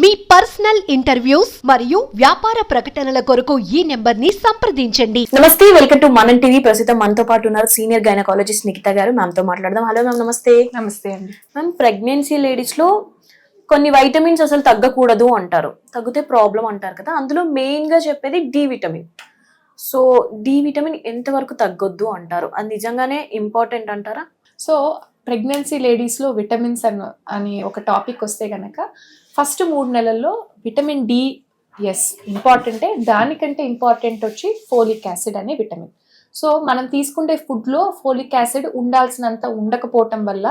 మీ personal interviews మరియు వ్యాపార ప్రకటనల కొరకు ఈ నెంబర్ని సంప్రదించండి. నమస్తే వెల్కమ్ టు మనం టీవీ. ప్రస్తుతం మనతో పాటు ఉన్నారు సీనియర్ గైనకాలజిస్ట్ నిఖిత గారు. మ్యామ్తో మాట్లాడదాం. హలో మ్యామ్ నమస్తే. నమస్తే అండి. మ్యామ్ ప్రెగ్నెన్సీ లేడీస్లో కొన్ని వైటమిన్స్ అసలు తగ్గకూడదు అంటారు. తగ్గితే ప్రాబ్లం అంటారు కదా. అందులో మెయిన్గా చెప్పేది D vitamin so D vitamin ఎంతవరకు తగ్గొద్దు అంటారు? అది నిజంగానే ఇంపార్టెంట్ అంటారా? సో ప్రెగ్నెన్సీ లేడీస్లో విటమిన్స్ అన్ అని ఒక టాపిక్ వస్తే కనుక ఫస్ట్ మూడు నెలల్లో విటమిన్ డి ఎస్ ఇంపార్టెంటే దానికంటే ఇంపార్టెంట్ వచ్చి ఫోలిక్ యాసిడ్ అనే విటమిన్. సో మనం తీసుకుంటే ఫుడ్లో ఫోలిక్ యాసిడ్ ఉండాల్సినంత ఉండకపోవటం వల్ల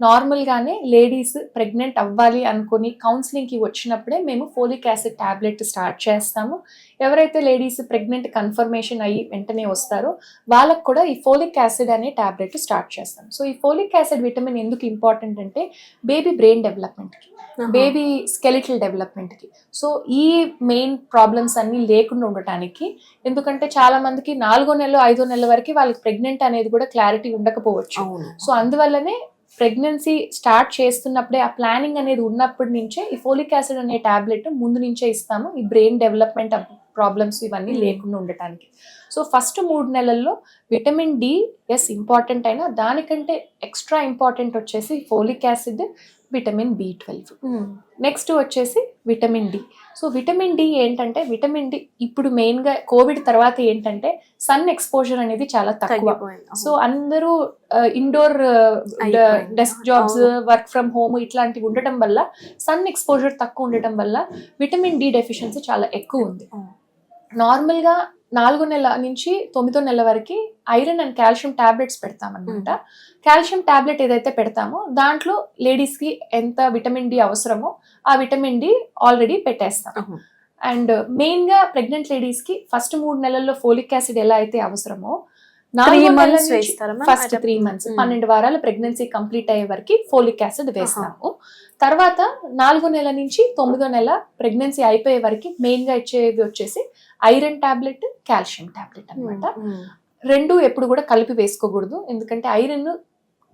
నార్మల్గానే లేడీస్ ప్రెగ్నెంట్ అవ్వాలి అనుకుని కౌన్సిలింగ్కి వచ్చినప్పుడే మేము ఫోలిక్ యాసిడ్ ట్యాబ్లెట్ స్టార్ట్ చేస్తాము. ఎవరైతే లేడీస్ ప్రెగ్నెంట్ కన్ఫర్మేషన్ అయ్యి వెంటనే వస్తారో వాళ్ళకు కూడా ఈ ఫోలిక్ యాసిడ్ అనే ట్యాబ్లెట్ స్టార్ట్ చేస్తాం. సో ఈ ఫోలిక్ యాసిడ్ విటమిన్ ఎందుకు ఇంపార్టెంట్ అంటే బేబీ బ్రెయిన్ డెవలప్మెంట్కి బేబీ స్కెలిటల్ డెవలప్మెంట్కి సో ఈ మెయిన్ ప్రాబ్లమ్స్ అన్నీ లేకుండా ఉండటానికి ఎందుకంటే చాలా మందికి నాలుగో నెల ఐదో నెలల వరకు వాళ్ళకి ప్రెగ్నెంట్ అనేది కూడా క్లారిటీ ఉండకపోవచ్చు. సో అందువల్లనే ప్రెగ్నెన్సీ స్టార్ట్ చేస్తున్నప్పుడే ఆ ప్లానింగ్ అనేది ఉన్నప్పటి నుంచే ఈ ఫోలిక్ యాసిడ్ అనే టాబ్లెట్ ముందు నుంచే ఇస్తాము ఈ బ్రెయిన్ డెవలప్మెంట్ ప్రాబ్లమ్స్ ఇవన్నీ Hmm. లేకుండా ఉండటానికి సో ఫస్ట్ మూడు నెలల్లో విటమిన్ డి ఎస్ ఇంపార్టెంట్ అయినా దానికంటే ఎక్స్ట్రా ఇంపార్టెంట్ వచ్చేసి folic acid vitamin B twelve next వచ్చేసి vitamin D so vitamin D ఏంటంటే విటమిన్ డి ఇప్పుడు మెయిన్గా కోవిడ్ తర్వాత ఏంటంటే సన్ ఎక్స్పోజర్ అనేది చాలా తక్కువ సో అందరూ indoor. Desk jobs. Work from home ఇట్లాంటివి ఉండటం వల్ల సన్ ఎక్స్పోజర్ తక్కువ ఉండటం వల్ల విటమిన్ డి డెఫిషియన్సీ చాలా ఎక్కువ ఉంది. నార్మల్గా నాలుగో నెల నుంచి తొమ్మిదో నెల వరకు ఐరన్ అండ్ కాల్షియం టాబ్లెట్స్ పెడతామన్నమాట కాల్షియం టాబ్లెట్ ఏదైతే పెడతామో దాంట్లో లేడీస్కి ఎంత విటమిన్ డి అవసరమో ఆ విటమిన్ డి ఆల్రెడీ పెట్టేస్తాం. అండ్ మెయిన్గా ప్రెగ్నెంట్ లేడీస్కి ఫస్ట్ మూడు నెలల్లో ఫోలిక్ యాసిడ్ ఎలా అయితే అవసరమో? First three months. పన్నెండు వారాలు ప్రెగ్నెన్సీ కంప్లీట్ అయ్యే వరకు ఫోలిక్ యాసిడ్ వేస్తాము తర్వాత నాలుగో నెల నుంచి తొమ్మిదో నెల ప్రెగ్నెన్సీ అయిపోయే వరకు మెయిన్గా ఇచ్చేవి వచ్చేసి ఐరన్ టాబ్లెట్ కాల్షియం టాబ్లెట్ అన్నమాట. ఉమ్. రెండు ఎప్పుడు కూడా కలిపి వేసుకోకూడదు. ఎందుకంటే ఐరన్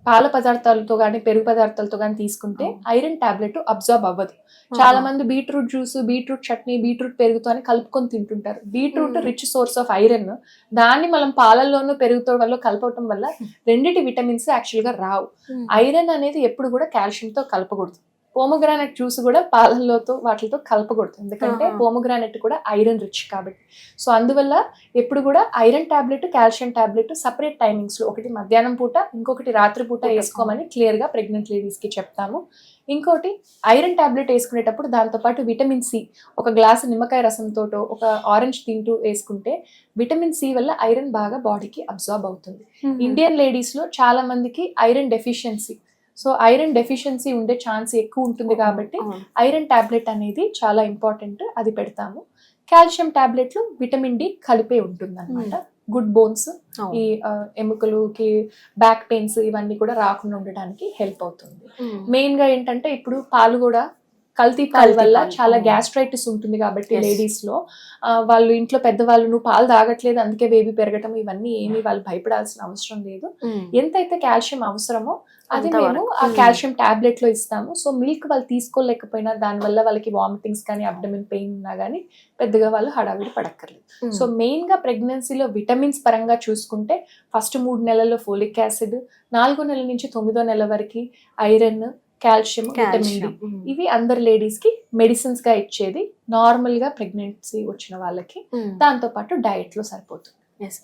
పాల పదార్థాలతో కానీ పెరుగు పదార్థాలతో కానీ తీసుకుంటే ఐరన్ టాబ్లెట్ అబ్జార్బ్ అవ్వదు. చాలా మంది beetroot juice beetroot chutney beetroot పెరుగుతో అని కలుపుకొని తింటుంటారు. Beetroot. Rich source of iron దాన్ని మనం పాలల్లోనూ పెరుగుతో వల్ల కలపటం వల్ల రెండిటి విటమిన్స్ యాక్చువల్గా రావు. ఐరన్ అనేది ఎప్పుడు కూడా కాల్షియం తో కలపకూడదు. పోమోగ్రానైట్ జ్యూస్ కూడా పాలల్లోతో వాటితో కలపకూడదు ఎందుకంటే. పోమోగ్రానైట్ కూడా ఐరన్ రిచ్ కాబట్టి సో అందువల్ల ఎప్పుడు కూడా iron tablet calcium tablet separate టైమింగ్స్లో ఒకటి మధ్యాహ్నం పూట ఇంకొకటి రాత్రి పూట. వేసుకోమని క్లియర్గా ప్రెగ్నెంట్ లేడీస్కి చెప్తాము ఇంకోటి ఐరన్ టాబ్లెట్ వేసుకునేటప్పుడు దాంతో పాటు విటమిన్ సి ఒక గ్లాసు నిమ్మకాయ రసంతో ఒక ఆరెంజ్ తింటూ వేసుకుంటే విటమిన్ సి వల్ల ఐరన్ బాగా బాడీకి అబ్జార్బ్ అవుతుంది. ఇండియన్ లేడీస్లో చాలా మందికి iron deficiency so iron deficiency ఉండే ఛాన్స్ ఎక్కువ ఉంటుంది కాబట్టి. ఐరన్ టాబ్లెట్ అనేది చాలా ఇంపార్టెంట్ అది పెడతాము కాల్షియం టాబ్లెట్లు విటమిన్ డి కలిపే ఉంటుంది అనమాట గుడ్ బోన్స్. ఈ ఎముకలుకి బ్యాక్ పెయిన్స్ ఇవన్నీ కూడా రాకుండా ఉండడానికి హెల్ప్ అవుతుంది. మెయిన్గా ఏంటంటే ఇప్పుడు పాలు కూడా కల్తీ పాలు వల్ల చాలా. గ్యాస్ట్రైటిస్ ఉంటుంది కాబట్టి. లేడీస్లో వాళ్ళు ఇంట్లో పెద్దవాళ్ళు నువ్వు పాలు తాగట్లేదు అందుకే బేబీ పెరగటం ఇవన్నీ ఏమీ వాళ్ళు భయపడాల్సిన అవసరం లేదు. ఎంతైతే కాల్షియం అవసరమో అది. మేము ఆ. కాల్షియం టాబ్లెట్లో ఇస్తాము సో మిల్క్ వాళ్ళు తీసుకోలేకపోయినా దానివల్ల వాళ్ళకి వామిటింగ్స్ కానీ అబ్డమిన్ పెయిన్ ఉన్నా కానీ పెద్దగా వాళ్ళు హడావిడి పడక్కర్లేదు. సో మెయిన్గా ప్రెగ్నెన్సీలో విటమిన్స్ పరంగా చూసుకుంటే ఫస్ట్ మూడు నెలల్లో ఫోలిక్ యాసిడ్ నాలుగో నెల నుంచి తొమ్మిదో నెల వరకు ఐరన్ కాల్షియం విటమిన్. ఇవి అందరు లేడీస్కి మెడిసిన్స్గా ఇచ్చేది నార్మల్గా ప్రెగ్నెన్సీ వచ్చిన వాళ్ళకి. దాంతో పాటు డయట్లో సరిపోతుంది.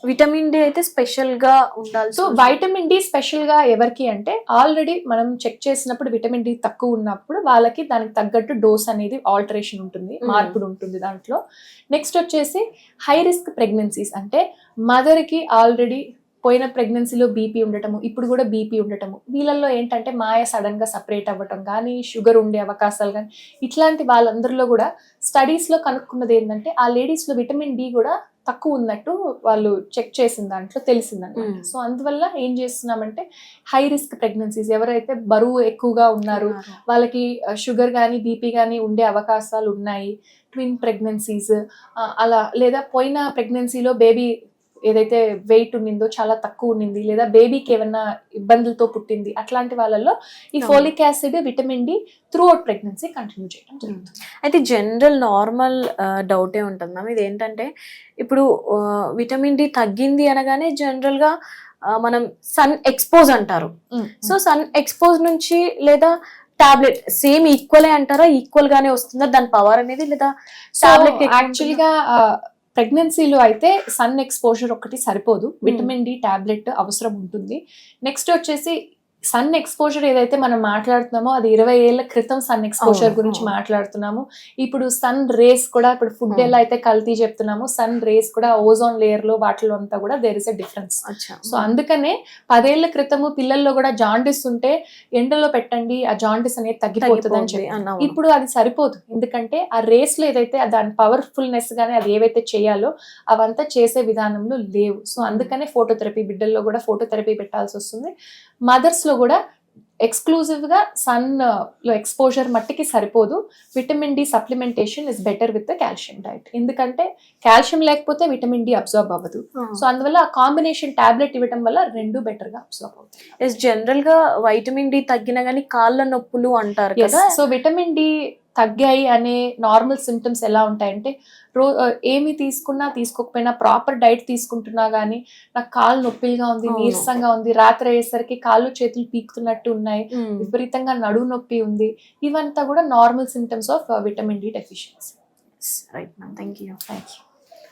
విటమిన్ డి అయితే స్పెషల్గా ఉండాలి సో వైటమిన్ డి స్పెషల్గా ఎవరికి అంటే ఆల్రెడీ మనం చెక్ చేసినప్పుడు విటమిన్ డి తక్కువ ఉన్నప్పుడు వాళ్ళకి దానికి తగ్గట్టు డోస్ అనేది ఆల్టరేషన్ ఉంటుంది. మార్పుడు ఉంటుంది దాంట్లో నెక్స్ట్ వచ్చేసి హై రిస్క్ ప్రెగ్నెన్సీస్ అంటే మదర్కి ఆల్రెడీ పోయిన ప్రెగ్నెన్సీలో బీపీ ఉండటము ఇప్పుడు కూడా బీపీ ఉండటము వీళ్ళల్లో ఏంటంటే మాయ సడన్గా సపరేట్ అవ్వటం కానీ షుగర్ ఉండే అవకాశాలు కానీ ఇట్లాంటి వాళ్ళందరిలో కూడా స్టడీస్లో కనుక్కున్నది ఏంటంటే ఆ లేడీస్లో విటమిన్ డి కూడా తక్కువ ఉన్నట్టు వాళ్ళు చెక్ చేసిన దాంట్లో తెలిసిందన్నమాట. సో అందువల్ల ఏం చేస్తున్నామంటే హై రిస్క్ ప్రెగ్నెన్సీస్ ఎవరైతే బరువు ఎక్కువగా ఉన్నారు వాళ్ళకి షుగర్ కానీ బీపీ కానీ ఉండే అవకాశాలు ఉన్నాయి ట్విన్ ప్రెగ్నెన్సీస్ అలా లేదా పోయిన ప్రెగ్నెన్సీలో బేబీ ఏదైతే వెయిట్ ఉన్నిందో చాలా తక్కువ ఉన్నింది లేదా బేబీకి ఏమైనా ఇబ్బందులతో పుట్టింది అట్లాంటి వాళ్ళల్లో ఈ. Folic acid vitamin D throughout pregnancy continue చేయడం జరుగుతుంది. అయితే జనరల్ నార్మల్ డౌటే ఉంటుంది మ్యామ్ ఇది ఏంటంటే ఇప్పుడు విటమిన్ డి తగ్గింది అనగానే జనరల్గా ఆ, మనం సన్ ఎక్స్పోజ్ అంటారు. సో సన్ ఎక్స్పోజ్ నుంచి లేదా టాబ్లెట్ సేమ్ ఈక్వలే అంటారా? ఈక్వల్ గానే వస్తుందా? దాని పవర్ అనేది లేదా టాబ్లెట్ యాక్చువల్గా ప్రెగ్నెన్సీలో అయితే సన్ ఎక్స్పోజర్ ఒకటి సరిపోదు. విటమిన్ డి టాబ్లెట్ అవసరం ఉంటుంది. నెక్స్ట్ వచ్చేసి సన్ ఎక్స్పోజర్ ఏదైతే మనం మాట్లాడుతున్నామో అది ఇరవై ఏళ్ళ క్రితం సన్ ఎక్స్పోజర్ గురించి. మాట్లాడుతున్నాము. ఇప్పుడు సన్ రేస్ కూడా ఇప్పుడు ఫుడ్. ఎలా అయితే కల్తీ చెప్తున్నామో సన్ రేస్ కూడా ఓజోన్ లేయర్లో వాటిలో అంతా కూడా there is a difference so అందుకనే పదేళ్ళ క్రితము పిల్లల్లో కూడా జాండిస్ ఉంటే ఎండలో పెట్టండి ఆ జాండిస్ అనేది తగ్గిపోతుంది అని చెప్పి. ఇప్పుడు అది సరిపోదు. ఎందుకంటే ఆ రేస్లో ఏదైతే దాని పవర్ఫుల్నెస్ గానీ అది ఏవైతే చేయాలో అవంతా చేసే విధానంలో లేవు. సో అందుకనే ఫోటోథెరపీ బిడ్డల్లో కూడా ఫోటోథెరపీ పెట్టాల్సి వస్తుంది. మదర్స్లో కూడా ఎక్స్క్లూజివ్గా సన్లో ఎక్స్పోజర్ మట్టికి సరిపోదు. Vitamin D supplementation is better with the calcium diet ఎందుకంటే కాల్షియం లేకపోతే విటమిన్ డి అబ్జర్వ్ అవ్వదు. సో అందువల్ల ఆ కాంబినేషన్ టాబ్లెట్ ఇవ్వడం వల్ల రెండు బెటర్గా అబ్జర్వ్ అవుతాయి. జనరల్గా వైటమిన్ డి తగ్గిన గానీ కాళ్ళ నొప్పులు అంటారు కదా. సో విటమిన్ డి తగ్గాయి అనే నార్మల్ సిమ్టమ్స్ ఎలా ఉంటాయంటే రో ఏమి తీసుకున్నా తీసుకోకపోయినా ప్రాపర్ డైట్ తీసుకుంటున్నా గానీ నాకు కాళ్ళు నొప్పిగా ఉంది. నీరసంగా ఉంది రాత్రి అయ్యేసరికి కాళ్ళు చేతులు పీకుతున్నట్టు ఉన్నాయి. విపరీతంగా నడువు నొప్పి ఉంది ఇవంతా కూడా normal symptoms of vitamin D deficiency right ma'am thank you thank you